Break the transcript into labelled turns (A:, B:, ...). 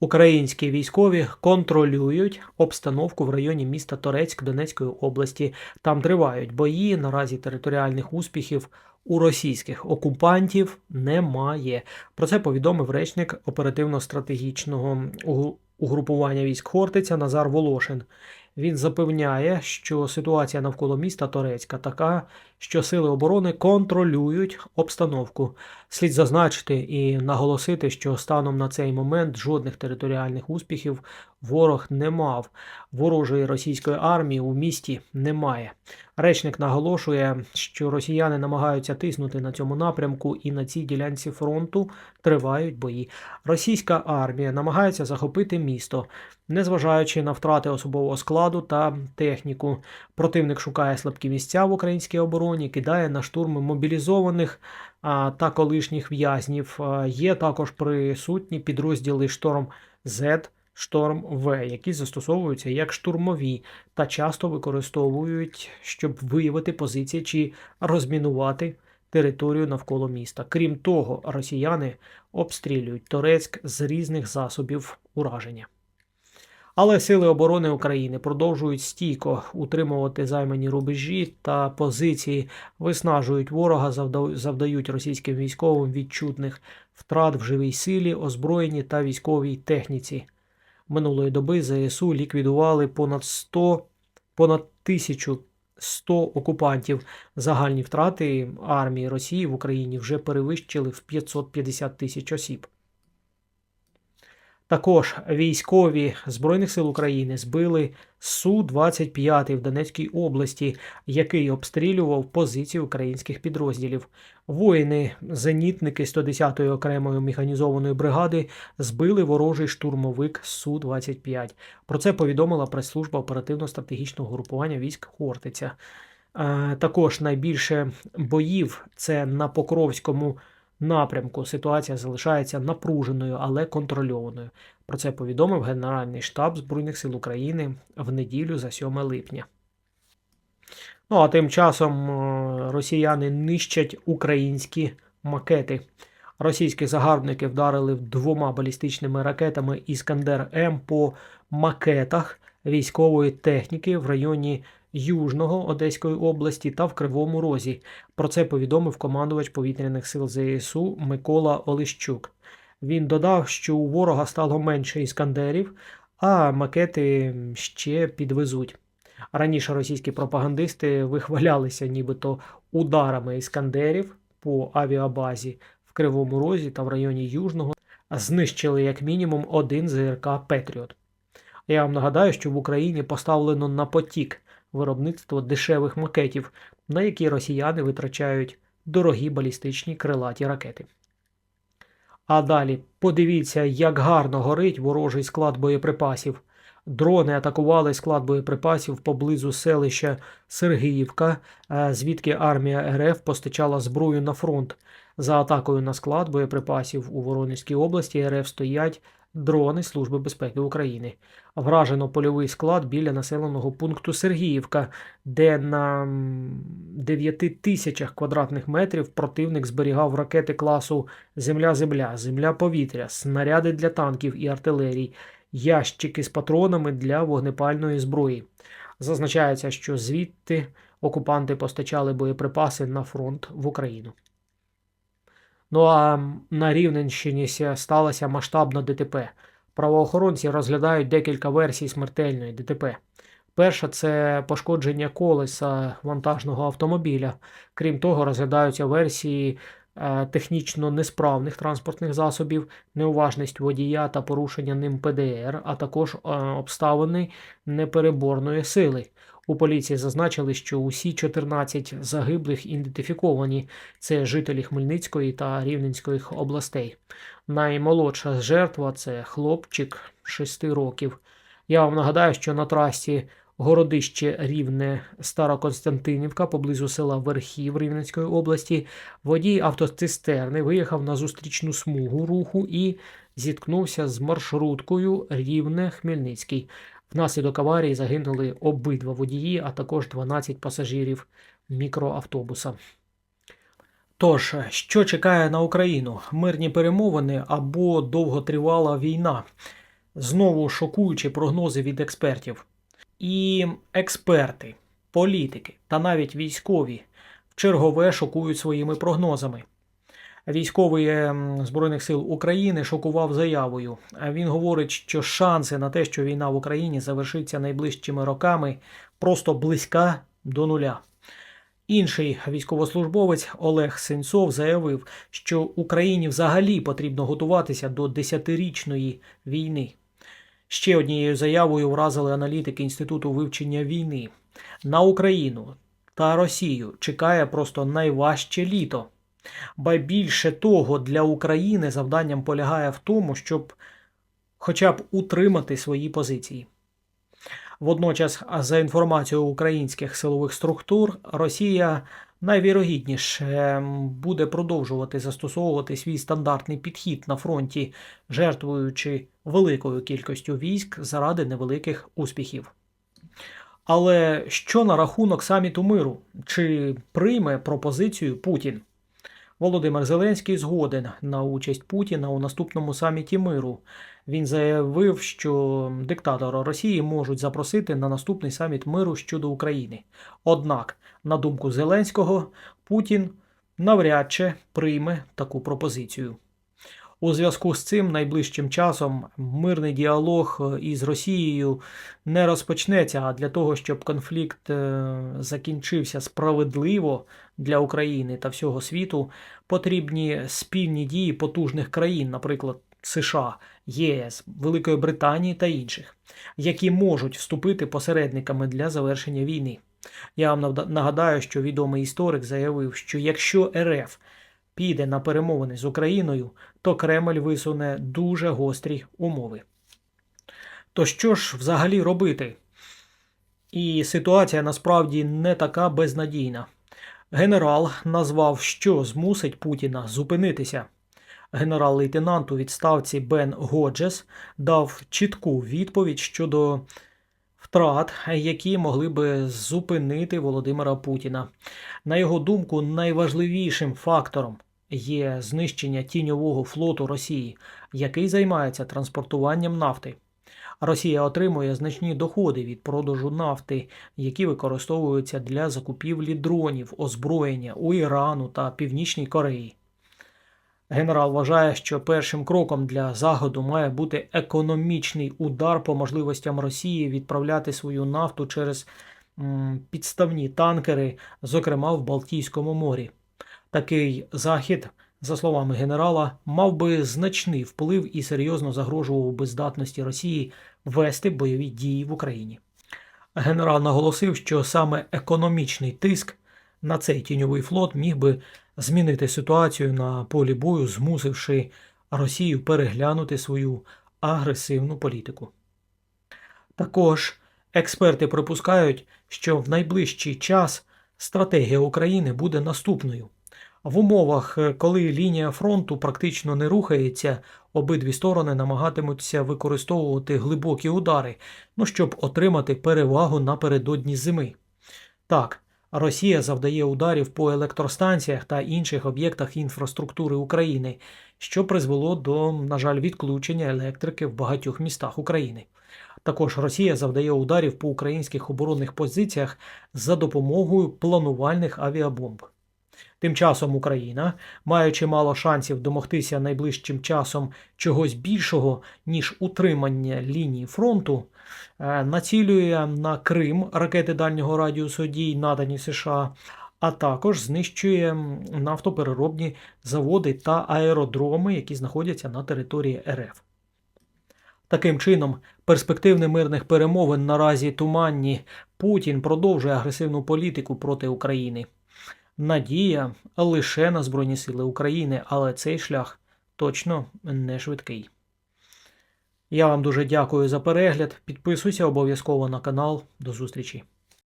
A: Українські військові контролюють обстановку в районі міста Торецьк Донецької області. Там тривають бої. Наразі територіальних успіхів у російських окупантів немає. Про це повідомив речник оперативно-стратегічного угрупування військ Хортиця Назар Волошин. Він запевняє, що ситуація навколо міста Торецька така, що сили оборони контролюють обстановку. Слід зазначити і наголосити, що станом на цей момент жодних територіальних успіхів ворог не мав. Ворожої російської армії у місті немає. Речник наголошує, що росіяни намагаються тиснути на цьому напрямку, і на цій ділянці фронту тривають бої. Російська армія намагається захопити місто, незважаючи на втрати особового складу та техніку. Противник шукає слабкі місця в українській обороні, кидає на штурм мобілізованих та колишніх в'язнів. Є також присутні підрозділи Шторм Z, Шторм В, які застосовуються як штурмові та часто використовують, щоб виявити позиції чи розмінувати територію навколо міста. Крім того, росіяни обстрілюють Торецьк з різних засобів ураження. Але сили оборони України продовжують стійко утримувати займані рубежі та позиції, виснажують ворога, завдають російським військовим відчутних втрат в живій силі, озброєнні та військовій техніці. Минулої доби ЗСУ ліквідували понад 100, понад 1100 окупантів. Загальні втрати армії Росії в Україні вже перевищили в 550 тисяч осіб. Також військові Збройних сил України збили Су-25 в Донецькій області, який обстрілював позиції українських підрозділів. Воїни, зенітники 110-ї окремої механізованої бригади збили ворожий штурмовик Су-25. Про це повідомила прес-служба оперативно-стратегічного групування військ Хортиця. Е, Також найбільше боїв це на Покровському напрямку. Ситуація залишається напруженою, але контрольованою. Про це повідомив Генеральний штаб Збройних сил України в неділю за 7 липня. Ну а тим часом е, росіяни нищать українські макети. Російські загарбники вдарили двома балістичними ракетами Іскандер М по макетах військової техніки в районі Южного Одеської області та в Кривому Розі. Про це повідомив командувач повітряних сил ЗСУ Микола Олещук. Він додав, що у ворога стало менше іскандерів, а макети ще підвезуть. Раніше російські пропагандисти вихвалялися нібито ударами іскандерів по авіабазі в Кривому Розі та в районі Южного, знищили як мінімум один ЗРК Петріот. Я вам нагадаю, що в Україні поставлено на потік виробництво дешевих макетів, на які росіяни витрачають дорогі балістичні крилаті ракети. А далі подивіться, як гарно горить ворожий склад боєприпасів. Дрони атакували склад боєприпасів поблизу селища Сергіївка, е, звідки армія РФ постачала зброю на фронт. За атакою на склад боєприпасів у Воронезькій області РФ стоять дрони Служби безпеки України. Вражено польовий склад біля населеного пункту Сергіївка, де на 9 тисячах квадратних метрів противник зберігав ракети класу Земля-Земля, Земля-Повітря, снаряди для танків і артилерій, ящики з патронами для вогнепальної зброї. Зазначається, що звідти окупанти постачали боєприпаси на фронт в Україну. Ну а на Рівненщині ся- сталося масштабна ДТП. Правоохоронці розглядають декілька версій смертельної ДТП. Перша це пошкодження колеса вантажного автомобіля. Крім того, розглядаються версії е, технічно несправних транспортних засобів, неуважність водія та порушення ним ПДР, а також е, обставини непереборної сили. У поліції зазначили, що усі 14 загиблих ідентифіковані це жителі Хмельницької та Рівненської областей. Наймолодша жертва це хлопчик 6 років. Я вам нагадаю, що на трасі Городище Рівне Староконстантинівка поблизу села Верхів Рівненської області водій автоцистерни виїхав на зустрічну смугу руху і зіткнувся з маршруткою Рівне Хмельницький. Внаслідок аварії загинули обидва водії, а також 12 пасажирів мікроавтобуса. Тож, що чекає на Україну? Мирні перемовини або довготривала війна? Знову шокуючі прогнози від експертів. І експерти, політики та навіть військові в чергове шокують своїми прогнозами. Військовий ем, Збройних сил України шокував заявою. Він говорить, що шанси на те, що війна в Україні завершиться найближчими роками, просто близька до нуля. Інший військовослужбовець Олег Сенцов заявив, що Україні взагалі потрібно готуватися до десятирічної війни. Ще однією заявою вразили аналітики Інституту вивчення війни. На Україну та Росію чекає просто найважче літо. Ба більше того, для України завданням полягає в тому, щоб хоча б утримати свої позиції. Водночас, за інформацією українських силових структур, Росія найвірогідніше буде продовжувати застосовувати свій стандартний підхід на фронті, жертвуючи великою кількістю військ заради невеликих успіхів. Але що на рахунок саміту миру? Чи прийме пропозицію Путін? Володимир Зеленський згоден на участь Путіна у наступному саміті миру. Він заявив, що диктатора Росії можуть запросити на наступний саміт миру щодо України. Однак, на думку Зеленського, Путін навряд чи прийме таку пропозицію. У зв'язку з цим найближчим часом мирний діалог із Росією не розпочнеться. А для того, щоб конфлікт е, закінчився справедливо для України та всього світу, потрібні спільні дії потужних країн, наприклад, США, ЄС, Великої Британії та інших, які можуть вступити посередниками для завершення війни. Я вам нагадаю, що відомий історик заявив, що якщо РФ піде на перемовини з Україною, то Кремль висуне дуже гострі умови. То що ж взагалі робити? І ситуація насправді не така безнадійна. Генерал назвав, що змусить Путіна зупинитися. Генерал-лейтенант у відставці Бен Годжес дав чітку відповідь щодо втрат, які могли би зупинити Володимира Путіна. На його думку, найважливішим фактором є знищення тіньового флоту Росії, який займається транспортуванням нафти. Росія отримує значні доходи від продажу нафти, які використовуються для закупівлі дронів, озброєння у Ірану та Північній Кореї. Генерал вважає, що першим кроком для Заходу має бути економічний удар по можливостям Росії відправляти свою нафту через підставні танкери, зокрема в Балтійському морі. Такий захід, за словами генерала, мав би значний вплив і серйозно загрожував би здатності Росії вести бойові дії в Україні. Генерал наголосив, що саме економічний тиск на цей тіньовий флот міг би змінити ситуацію на полі бою, змусивши Росію переглянути свою агресивну політику. Також експерти припускають, що в найближчий час стратегія України буде наступною. В умовах, е, коли лінія фронту практично не рухається, обидві сторони намагатимуться використовувати глибокі удари, ну щоб отримати перевагу напередодні зими. Так, Росія завдає ударів по електростанціях та інших об'єктах інфраструктури України, що призвело до, на жаль, відключення електрики в багатьох містах України. Також Росія завдає ударів по українських оборонних позиціях за допомогою планувальних авіабомб. Тим часом Україна, маючи мало шансів домогтися найближчим часом чогось більшого, ніж утримання лінії фронту, е, націлює на Крим ракети дальнього радіусу дій, надані США, а також знищує нафтопереробні заводи та аеродроми, які знаходяться на території РФ. Таким чином, перспективни мирних перемовин наразі туманні Путін продовжує агресивну політику проти України надія лише на Збройні Сили України, але цей шлях точно не швидкий. Я вам дуже дякую за перегляд. Підписуйся обов'язково на канал. До зустрічі!